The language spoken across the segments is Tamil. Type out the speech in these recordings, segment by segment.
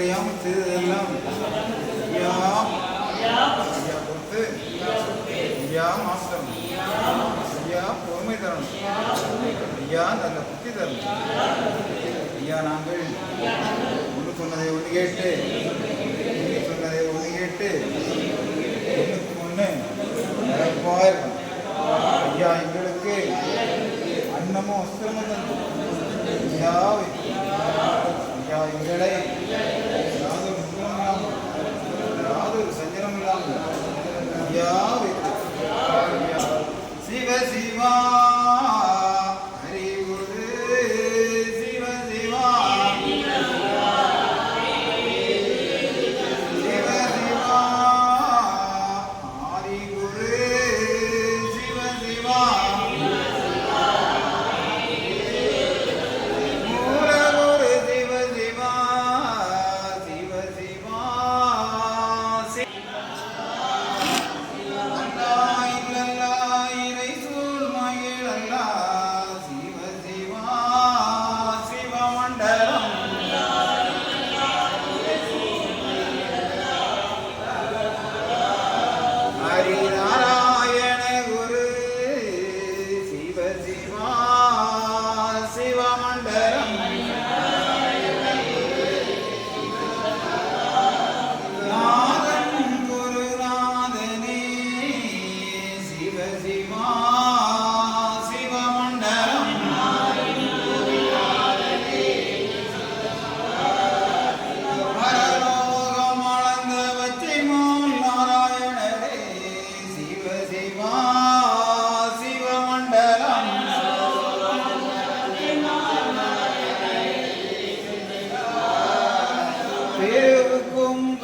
அறிந்தறியாமல் செய்ததெல்லாம் ஐயா ஐயா பொறுத்து ஐயா மாற்றம் ஐயா பொறுமை தரணும் ஐயா நல்ல புத்தி தரணும் ஐயா நாங்கள் ஒன்று சொன்னதை ஒன்று கேட்டு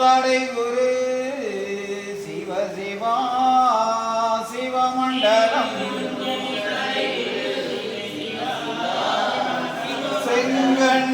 திருவுக்கும் குரு சிவ சிவா சிவமண்டலம். செங்கண்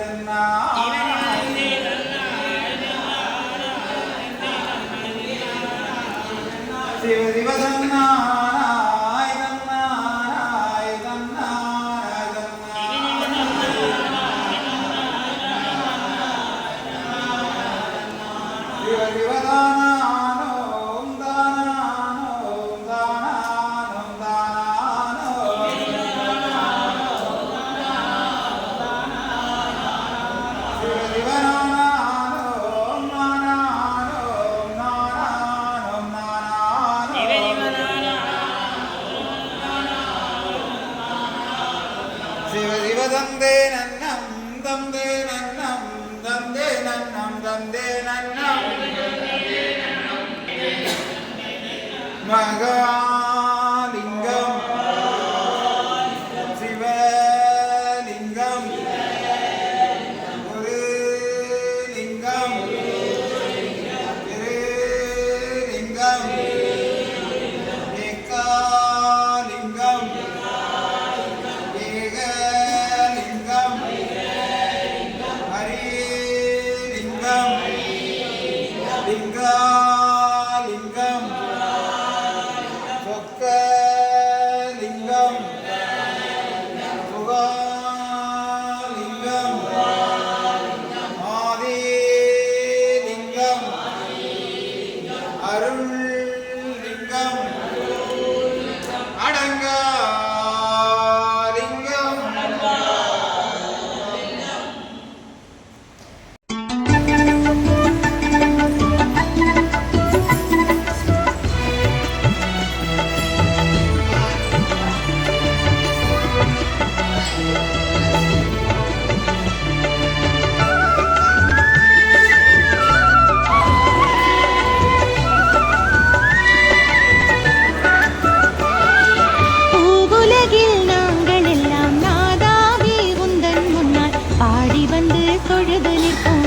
நன்னாய் வந்து தொழுது நிற்போம்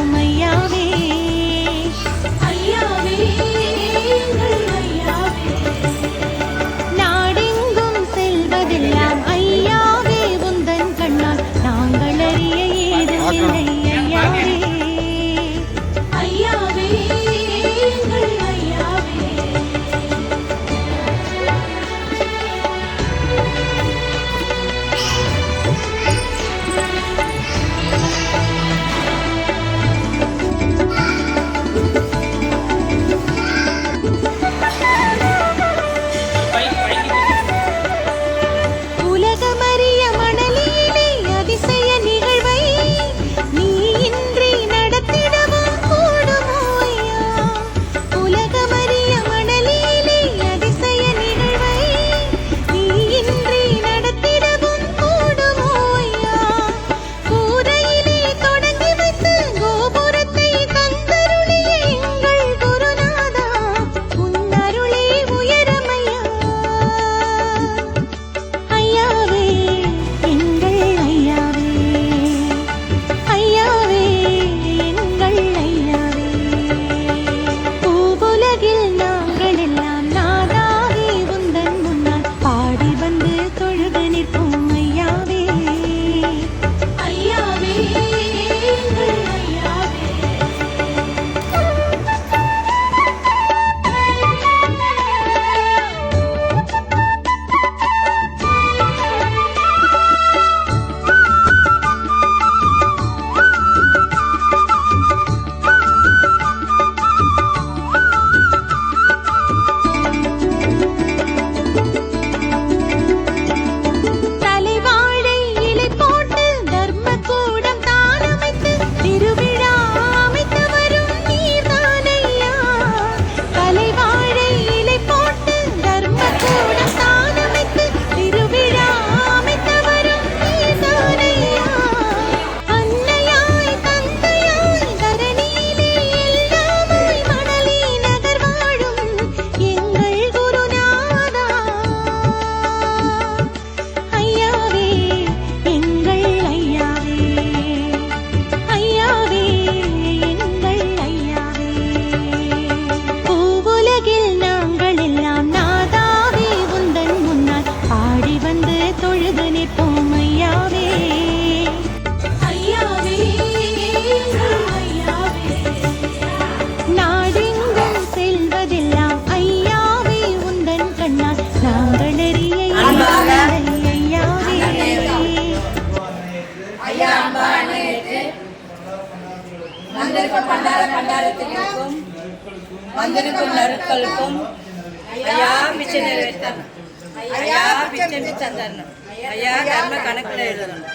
ஐயா கர்ம கணக்கில் எழுதணும்.